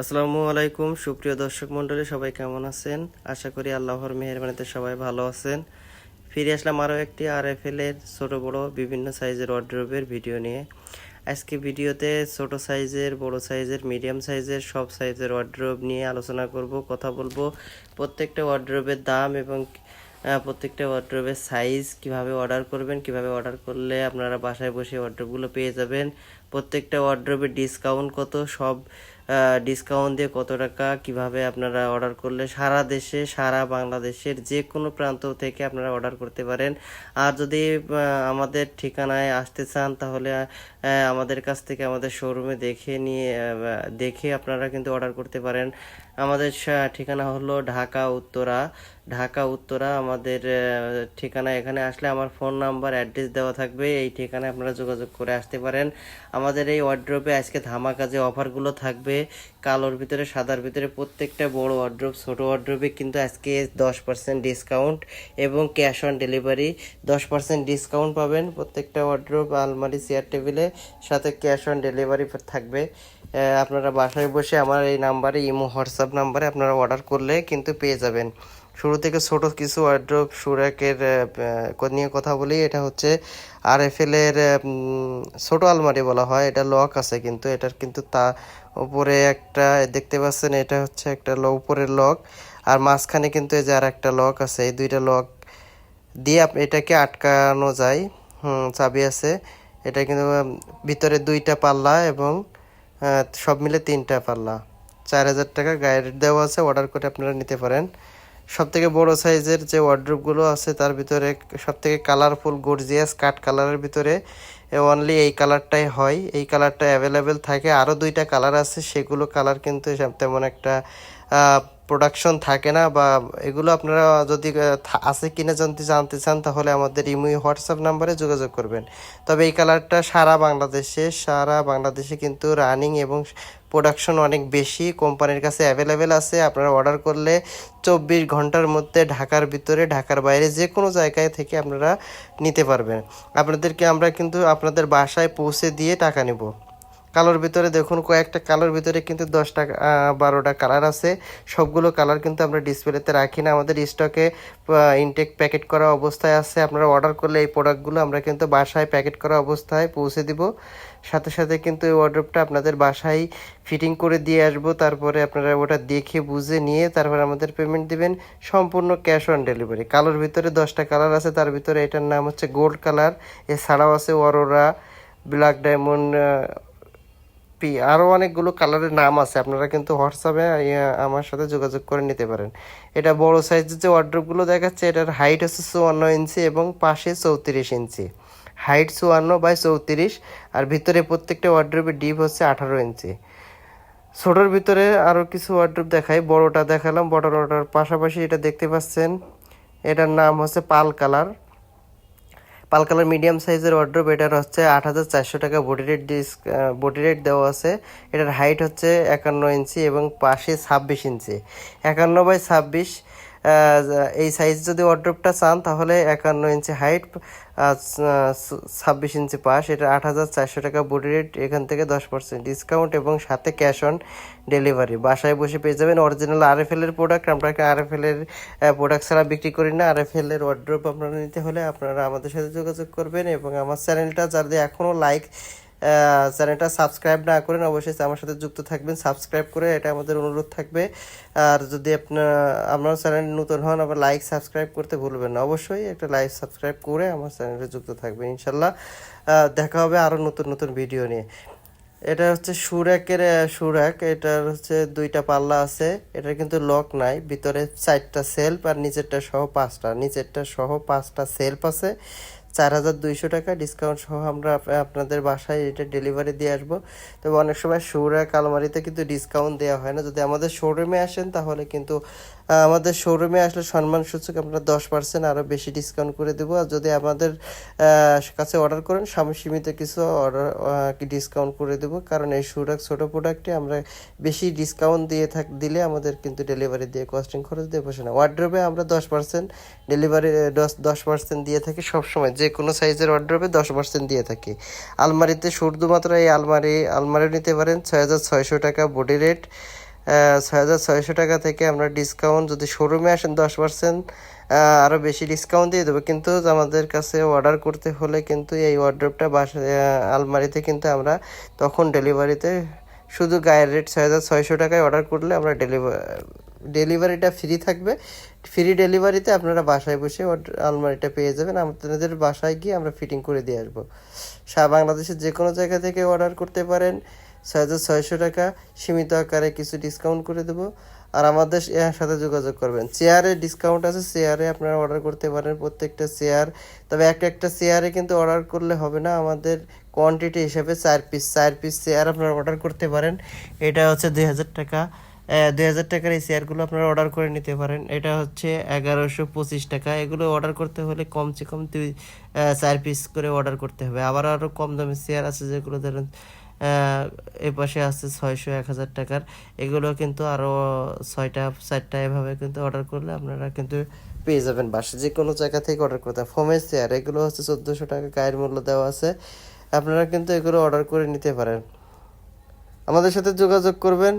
আসসালামু আলাইকুম, সুপ্রিয় দর্শক মণ্ডলী, সবাই কেমন আছেন? আশা করি আল্লাহর মেহরবানিতে সবাই ভালো আছেন। ফিরে আসলাম আরও একটি আর এফ এর ছোটো বড়ো বিভিন্ন সাইজের ওয়ার্ড্রোবের ভিডিও নিয়ে। আজকে ভিডিওতে ছোট সাইজের, বড় সাইজের মিডিয়াম সাইজের সব সাইজের ওয়ার্ড্রোব নিয়ে আলোচনা করব, কথা বলব। প্রত্যেকটা ওয়ার্ড্রোবের দাম এবং প্রত্যেকটা ওয়ার্ড্রোবের সাইজ কীভাবে অর্ডার করবেন, কীভাবে অর্ডার করলে আপনারা বাসায় বসে ওয়ার্ড্রোবগুলো পেয়ে যাবেন। প্রত্যেকটা ওয়ার্ড্রোবের ডিসকাউন্ট কত, সব ডিসকাউন্ট দিয়ে কত টাকা কীভাবে আপনারা অর্ডার করলে সারা দেশে, সারা বাংলাদেশের যে কোনো প্রান্ত থেকে আপনারা অর্ডার করতে পারেন। আর যদি আমাদের ঠিকানায় আসতে চান, তাহলে আমাদের কাছ থেকে আমাদের শোরুমে দেখে নিয়ে দেখে আপনারা কিন্তু অর্ডার করতে পারেন। আমাদের ঠিকানা হলো ঢাকা উত্তরা। ঢাকা উত্তরা আমাদের ঠিকানা এখানে আসলে আমার ফোন নাম্বার, অ্যাড্রেস দেওয়া থাকবে। এই ঠিকানায় আপনারা যোগাযোগ করে আসতে পারেন। আমাদের এই ওয়ার্ড্রোপে আজকে ধামাকা যে অফারগুলো থাকবে। কালোর ভিতরে, সাদার ভিতরে প্রত্যেকটা বড় ওয়ার্ড্রোপ ছোট ওয়ার্ড্রোপে কিন্তু আজকে দশ পার্সেন্ট ডিসকাউন্ট এবং ক্যাশ অন ডেলিভারি দশ পার্সেন্ট ডিসকাউন্ট পাবেন প্রত্যেকটা ওয়ার্ড্রোপ আলমারি চেয়ার টেবিলে সাথে ক্যাশ অন ডেলিভারি থাকবে। আপনারা বাসায় বসে আমার এই নাম্বারে ইমো, হোয়াটসঅ্যাপ নাম্বারে আপনারা অর্ডার করলে কিন্তু পেয়ে যাবেন। শুরু থেকে ছোট কিছু ওয়ার্ড্রোপ সুরাকের নিয়ে কথা বলি। এটা হচ্ছে আর এফ এর ছোট আলমারি বলা হয়। এটা লক আছে কিন্তু। এটার কিন্তু তা উপরে একটা, দেখতে পাচ্ছেন, এটা হচ্ছে একটা উপরের লক আর মাঝখানে কিন্তু এই যে আর একটা লক আছে। এই দুইটা লক দিয়ে এটাকে আটকানো যায়। চাবি আছে। এটা কিন্তু ভিতরে দুইটা পাল্লা এবং সব মিলে তিনটা পাল্লা। চার হাজার টাকা গাইড দেওয়া আছে। অর্ডার করে আপনারা নিতে পারেন। সব থেকে বড় সাইজের যে ওয়ার্ড্রোপগুলো আছে, তার ভিতরে সব থেকে কালারফুল গর্জিয়াস কাট কালারের ভিতরে অনলি এই কালারটাই হয়। এই কালারটা অ্যাভেলেবেল থাকে। আরও দুইটা কালার আছে, সেগুলো কালার কিন্তু তেমন একটা প্রোডাকশন থাকে না বা এগুলো আপনারা যদি আছে কিনা জানতে জানতে চান, তাহলে আমাদের ইমুই হোয়াটসঅ্যাপ নাম্বারে যোগাযোগ করবেন। তবে এই কালারটা সারা বাংলাদেশে সারা বাংলাদেশে কিন্তু রানিং এবং প্রোডাকশন অনেক বেশি কোম্পানির কাছে অ্যাভেলেবেল আছে। আপনারা অর্ডার করলে চব্বিশ ঘণ্টার মধ্যে ঢাকার ভিতরে, ঢাকার বাইরে যে কোনো জায়গায় থেকে আপনারা নিতে পারবেন। আপনাদেরকে আমরা কিন্তু আপনাদের বাসায় পৌঁছে দিয়ে টাকা নেব। কালোর ভিতরে দেখুন, কয়েকটা কালোর ভিতরে কিন্তু দশটা বারোটা কালার আছে। সবগুলো কালার কিন্তু আমরা ডিসপ্লেতে রাখি না। আমাদের স্টকে ইনটেক প্যাকেট করা অবস্থায় আছে। আপনারা অর্ডার করলে এই প্রোডাক্টগুলো আমরা কিন্তু বাসায় প্যাকেট করা অবস্থায় পৌঁছে দিব। সাথে সাথে কিন্তু এই অর্ডারটা আপনাদের বাসায় ফিটিং করে দিয়ে আসব। তারপরে আপনারা ওটা দেখে, বুঝে নিয়ে তারপরে আমাদের পেমেন্ট দিবেন। সম্পূর্ণ ক্যাশ অন ডেলিভারি কালোর ভিতরে দশটা কালার আছে। তার ভিতরে এটার নাম হচ্ছে গোল্ড কালার। এছাড়াও আছে অরোরা ব্ল্যাক ডায়মন্ড পি আরও অনেকগুলো কালারের নাম আছে। আপনারা কিন্তু হোয়াটসঅ্যাপে আমার সাথে যোগাযোগ করে নিতে পারেন। এটা বড় সাইজের যে ওয়ার্ড্রোপগুলো দেখাচ্ছে, এটার হাইট হচ্ছে চুয়ান্ন ইঞ্চি এবং পাশে চৌত্রিশ ইঞ্চি। হাইট চুয়ান্ন বাই চৌত্রিশ, আর ভিতরে প্রত্যেকটা ওয়ার্ড্রোপের ডিপ হচ্ছে আঠারো ইঞ্চি। ছোটোর ভিতরে আরও কিছু ওয়ার্ড্রোপ দেখাই, বড়টা দেখালাম বড়টার পাশাপাশি এটা দেখতে পাচ্ছেন, এটার নাম হচ্ছে পাল কালার পাল কালার মিডিয়াম সাইজের ওয়ার্ড্রোপ এটার হচ্ছে আট হাজার চারশো টাকা body rate disc body rate দেওয়া আছে। এটার হাইট হচ্ছে একান্ন ইঞ্চি এবং পাশে ছাব্বিশ ইঞ্চি। একান্ন বাই ছাব্বিশ এই সাইজ যদি ওয়ার্ড্রোপটা চান, তাহলে একান্ন ইঞ্চি হাইট ছাব্বিশ ইঞ্চি পাশ, এটা আট হাজার চারশো টাকা বডি রেট এখান থেকে দশ পার্সেন্ট ডিসকাউন্ট এবং সাথে ক্যাশ অন ডেলিভারি বাসায় বসে পেয়ে যাবেন অরিজিনাল আর এফ এর প্রোডাক্ট আমরা আর এফ এর প্রোডাক্ট ছাড়া বিক্রি করি না। আর এফ এর ওয়ার্ড্রোপ আপনারা নিতে হলে আপনারা আমাদের সাথে যোগাযোগ করবেন এবং আমার চ্যানেলটা যাদের এখনও লাইক চ্যানেলটা সাবস্ক্রাইব না করেন, অবশ্যই আমার সাথে যুক্ত থাকবেন। সাবস্ক্রাইব করে এটা আমাদের অনুরোধ থাকবে। আর যদি আপনার আপনার চ্যানেল নতুন হন, আবার লাইক সাবস্ক্রাইব করতে ভুলবেন না। অবশ্যই একটা লাইক সাবস্ক্রাইব করে আমার চ্যানেলে যুক্ত থাকবেন, ইনশাল্লাহ। দেখা হবে আরও নতুন নতুন ভিডিও নিয়ে। এটা হচ্ছে সুরাকের সুরাক। এটার হচ্ছে দুইটা পাল্লা আছে। এটা কিন্তু লক নাই। ভিতরে চারটা সেলফ আর নিচেরটা সহ পাঁচটা। নিচেরটা সহ পাঁচটা সেলফ আছে। চার হাজার দুইশো টাকা ডিসকাউন্ট সহ আমরা আপনাদের বাসায় এটা ডেলিভারি দিয়ে আসব। তবে অনেক সময় সুরাক আলমারিতে কিন্তু ডিসকাউন্ট দেওয়া হয় না। যদি আমাদের শোরুমে আসেন তাহলে কিন্তু আমাদের শোরুমে আসলে সম্মান সূচক আমরা দশ পার্সেন্ট আরও বেশি ডিসকাউন্ট করে দেবো। আর যদি আমাদের কাছে অর্ডার করেন, স্বামী সীমিত কিছু অর্ডার ডিসকাউন্ট করে দেবো। কারণ এই সুরাক ছোটো প্রোডাক্টে আমরা বেশি ডিসকাউন্ট দিয়ে থাক, দিলে আমাদের কিন্তু ডেলিভারি দিয়ে কস্টিং খরচ দিয়ে বসে না। ওয়ার্ড্রোবে আমরা দশ পার্সেন্ট ডেলিভারি দশ দশ পার্সেন্ট দিয়ে থাকি সবসময়। যে কোনো সাইজের ওয়ার্ড্রোবে দশ পার্সেন্ট দিয়ে থাকি। আলমারিতে শুধুমাত্র এই আলমারি আলমারি নিতে পারেন। ছয় হাজার ছয়শো টাকা বডি রেট ছয় হাজার ছয়শো টাকা থেকে আমরা ডিসকাউন্ট যদি শোরুমে আসেন দশ পার্সেন্ট আরও বেশি ডিসকাউন্ট দিয়ে দেবো। কিন্তু আমাদের কাছে অর্ডার করতে হলে কিন্তু এই ওয়ার্ড্রপটা বাসা আলমারিতে কিন্তু আমরা তখন ডেলিভারিতে শুধু গায়ের রেট ছয় হাজার ছয়শো টাকায় অর্ডার করলে আমরা ডেলিভারি ডেলিভারিটা ফ্রি থাকবে। ফ্রি ডেলিভারিতে আপনারা বাসায় বসে আলমারিটা পেয়ে যাবেন। আপনাদের বাসায় গিয়ে আমরা ফিটিং করে দিয়ে আসব। বাংলাদেশের যে কোনো জায়গা থেকে অর্ডার করতে পারেন। ছয় হাজার ছয়শো টাকা সীমিত আকারে কিছু ডিসকাউন্ট করে দেবো। আর আমাদের এর সাথে যোগাযোগ করবেন। চেয়ারে ডিসকাউন্ট আছে, চেয়ারে আপনারা অর্ডার করতে পারেন প্রত্যেকটা চেয়ার। তবে একটা একটা চেয়ারে কিন্তু অর্ডার করলে হবে না। আমাদের কোয়ান্টিটি হিসাবে চার পিস চার পিস চেয়ার আপনারা অর্ডার করতে পারেন। এটা হচ্ছে দুই হাজার টাকা। দুই হাজার টাকার এই চেয়ারগুলো আপনারা অর্ডার করে নিতে পারেন। এটা হচ্ছে এগারোশো পঁচিশ টাকা। এগুলো অর্ডার করতে হলে কমসে কম দুই চার পিস করে অর্ডার করতে হবে। আবার আরও কম দামি চেয়ার আছে যেগুলো ধরেন এ পাশে আছে ছয়শো, এক হাজার টাকার। এগুলো কিন্তু আরও ছয়টা, চারটা এভাবে কিন্তু অর্ডার করলে আপনারা কিন্তু পেয়ে যাবেন। বাসে যে কোনো জায়গা থেকে অর্ডার করতে হবে। ফোমের চেয়ার এগুলো হচ্ছে চোদ্দোশো টাকা গায়ের মূল্য দেওয়া আছে। আপনারা কিন্তু এগুলো অর্ডার করে নিতে পারেন। আমাদের সাথে যোগাযোগ করবেন।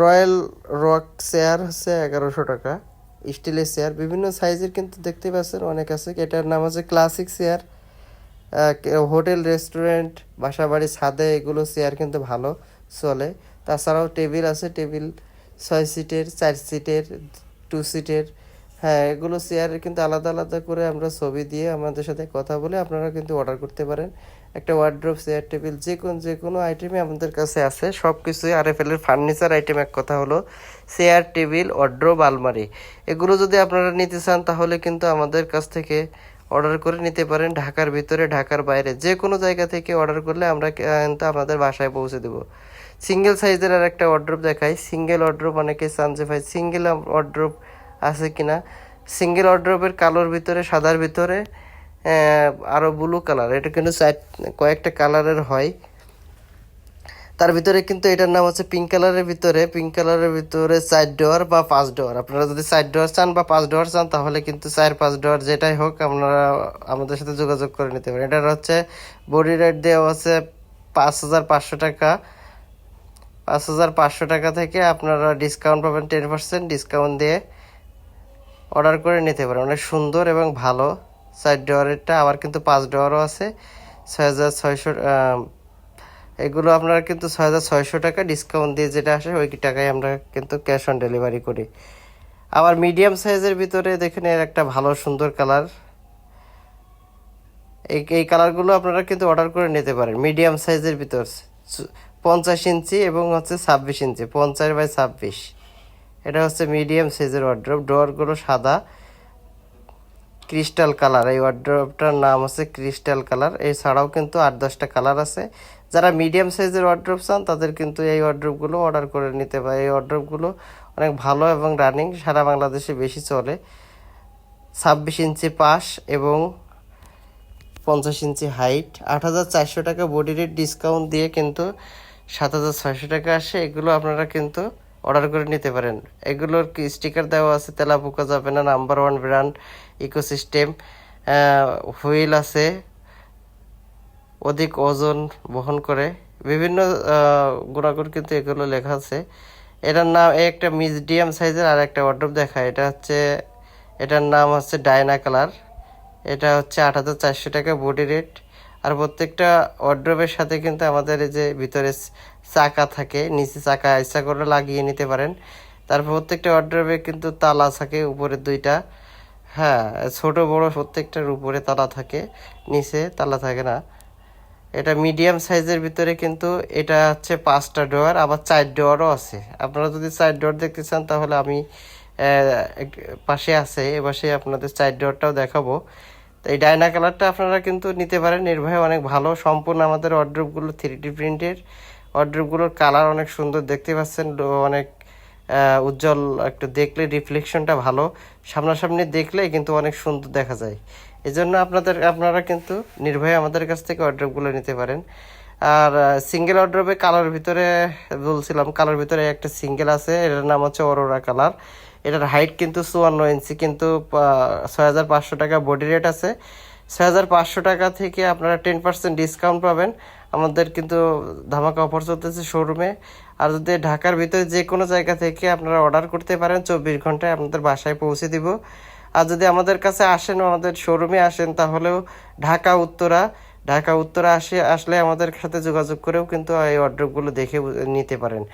রয়্যাল রক চেয়ার হচ্ছে এগারোশো টাকা। স্টিলের চেয়ার বিভিন্ন সাইজের কিন্তু দেখতে পাচ্ছেন, অনেক আছে। এটার নাম হচ্ছে ক্লাসিক চেয়ার হোটেল রেস্টুরেন্ট বাসা বাড়ি ছাদে এগুলো চেয়ার কিন্তু ভালো চলে। তাছাড়াও টেবিল আছে টেবিল ছয় সিটের চার সিটের টু সিটের হ্যাঁ এগুলো চেয়ারের কিন্তু আলাদা আলাদা করে আমরা ছবি দিয়ে আমাদের সাথে কথা বলে আপনারা কিন্তু অর্ডার করতে পারেন। একটা ওয়ার্ড্রোপ চেয়ার টেবিল যে কোন যে কোনো আইটেমই আমাদের কাছে আছে। সব কিছুই আর এফ এর ফার্নিচার আইটেম এক কথা হলো চেয়ার টেবিল ওয়ার্ড্রোব আলমারি। এগুলো যদি আপনারা নিতে চান, তাহলে কিন্তু আমাদের কাছ থেকে অর্ডার করে নিতে পারেন ঢাকার ভিতরে, ঢাকার বাইরে। যে কোনো জায়গা থেকে অর্ডার করলে আমরা কিন্তু আমাদের বাসায় পৌঁছে দেবো। সিঙ্গেল সাইজের আর একটা অর্ড্রপ দেখাই। সিঙ্গেল অর্ড্রপ অনেকে চান যে, ভাই সিঙ্গেল অর্ড্রপ আছে কিনা? সিঙ্গেল অর্ড্রপের কালোর ভিতরে, সাদার ভিতরে আরও ব্লু কালার এটা কিন্তু চার কয়েকটা কালারের হয়। তার ভিতরে কিন্তু এটার নাম হচ্ছে পিঙ্ক কালারের ভিতরে। পিঙ্ক কালারের ভিতরে চার ডোয়ার বা পাঁচ ডোয়ার আপনারা যদি চার ডোয়ার চান বা পাঁচ ডোয়ার চান, তাহলে কিন্তু চার, পাঁচ ডোয়ার যেটাই হোক, আপনারা আমাদের সাথে যোগাযোগ করে নিতে পারেন। এটার হচ্ছে বডি রেট দেওয়া হচ্ছে পাঁচ হাজার পাঁচশো টাকা। পাঁচ হাজার পাঁচশো টাকা থেকে আপনারা ডিসকাউন্ট পাবেন টেন পার্সেন্ট ডিসকাউন্ট দিয়ে অর্ডার করে নিতে পারেন। অনেক সুন্দর এবং ভালো। চার ডোয়ারেরটা আবার কিন্তু পাঁচ ডোয়ারও আছে। ছয় হাজার ছয়শো এগুলো আপনারা কিন্তু ছয় হাজার ছয়শো টাকা ডিসকাউন্ট দিয়ে যেটা আসে, ওই টাকায় আমরা কিন্তু ক্যাশ অন ডেলিভারি করি। আবার মিডিয়াম সাইজের ভিতরে দেখেন, এর একটা ভালো সুন্দর কালার এই এই কালারগুলো আপনারা কিন্তু অর্ডার করে নিতে পারেন মিডিয়াম সাইজের ভিতর। পঞ্চাশ ইঞ্চি এবং হচ্ছে ছাব্বিশ ইঞ্চি, পঞ্চাশ বাই ছাব্বিশ। এটা হচ্ছে মিডিয়াম সাইজের ওয়ার্ড্রপ ডোরগুলো সাদা। Crystal colour. এই ওয়ার্ড্রপটার নাম হচ্ছে ক্রিস্টাল কালার। এছাড়াও কিন্তু আট দশটা কালার আছে। যারা মিডিয়াম সাইজের ওয়ার্ড্রপ চান, তাদের কিন্তু এই ওয়ার্ড্রপগুলো অর্ডার করে নিতে পারে এই ওয়ার্ড্রপগুলো অনেক ভালো এবং রানিং সারা বাংলাদেশে বেশি চলে। ছাব্বিশ ইঞ্চি পাশ এবং পঞ্চাশ ইঞ্চি হাইট আট হাজার চারশো টাকা বডি রেট ডিসকাউন্ট দিয়ে কিন্তু সাত হাজার ছয়শো টাকা আসে। এগুলো আপনারা কিন্তু অর্ডার করে নিতে পারেন। এগুলোর স্টিকার দেওয়া আছে তেলা পোকা যাবে না number one brand ecosystem wheel আছে, অধিক ওজন বহন করে। বিভিন্ন গুণাগুণ কিন্তু এগুলো লেখা আছে। এটার নাম একটা মিডিয়াম সাইজের আর একটা ওয়ার্ড্রপ দেখায়। এটা হচ্ছে, এটার নাম হচ্ছে ডায়না কালার। এটা হচ্ছে আট হাজার চারশো টাকা বডি রেট আর প্রত্যেকটা ওয়ার্ড্রপের সাথে কিন্তু আমাদের এই যে ভিতরে চাকা থাকে, নিচে চাকা ইচ্ছা করে লাগিয়ে নিতে পারেন। তারপর প্রত্যেকটা ওয়ার্ড্রপে কিন্তু তালা থাকে উপরে দুইটা। হ্যাঁ ছোট বড় প্রত্যেকটার উপরে তালা থাকে, নিচে তালা থাকে না। এটা মিডিয়াম সাইজের ভিতরে কিন্তু এটা হচ্ছে পাঁচটা ডোয়ার আবার চার ডোয়ারও আছে। আপনারা যদি চার ডোয়ার দেখতে চান, তাহলে আমি পাশে আছে, এ পাশে আপনাদের চার ডোয়ারটাও দেখাবো। তো এই ডায়না কালারটা আপনারা কিন্তু নিতে পারেন। নির্ভয় অনেক ভালো, সম্পূর্ণ আমাদের অর্ডারগুলো থ্রি ডি প্রিন্টের অর্ডারগুলোর কালার অনেক সুন্দর দেখতে পাচ্ছেন অনেক উজ্জ্বল একটু দেখলে রিফ্লেকশনটা ভালো। সামনাসামনি দেখলে কিন্তু অনেক সুন্দর দেখা যায়। এই জন্য আপনাদের, আপনারা কিন্তু নির্ভয়ে আমাদের কাছ থেকে অর্ডারগুলো নিতে পারেন। আর সিঙ্গেল অর্ডারে কালার ভিতরে বলছিলাম কালার ভিতরে একটা সিঙ্গেল আছে, এটার নাম হচ্ছে অরোরা কালার এটার হাইট কিন্তু চুয়ান্ন ইঞ্চি কিন্তু ছয় হাজার পাঁচশো টাকা বডি রেট আছে। ছয় হাজার পাঁচশো টাকা থেকে আপনারা টেন পার্সেন্ট ডিসকাউন্ট পাবেন। আমাদের কিন্তু ধামাকা অফার চলতেছে শোরুমে আর যদি ঢাকার ভিতরে যে কোনো জায়গা থেকে আপনারা অর্ডার করতে পারেন, চব্বিশ ঘন্টায় আপনাদের বাসায় পৌঁছে দিব। আর যদি আমাদের কাছে আসেন, আমাদের শোরুমে আসেন, তাহলেও ঢাকা, উত্তরা। ঢাকা, উত্তরা আসে, আসলে আমাদের সাথে যোগাযোগ করেও কিন্তু এই অর্ডারগুলো দেখে নিতে পারেন।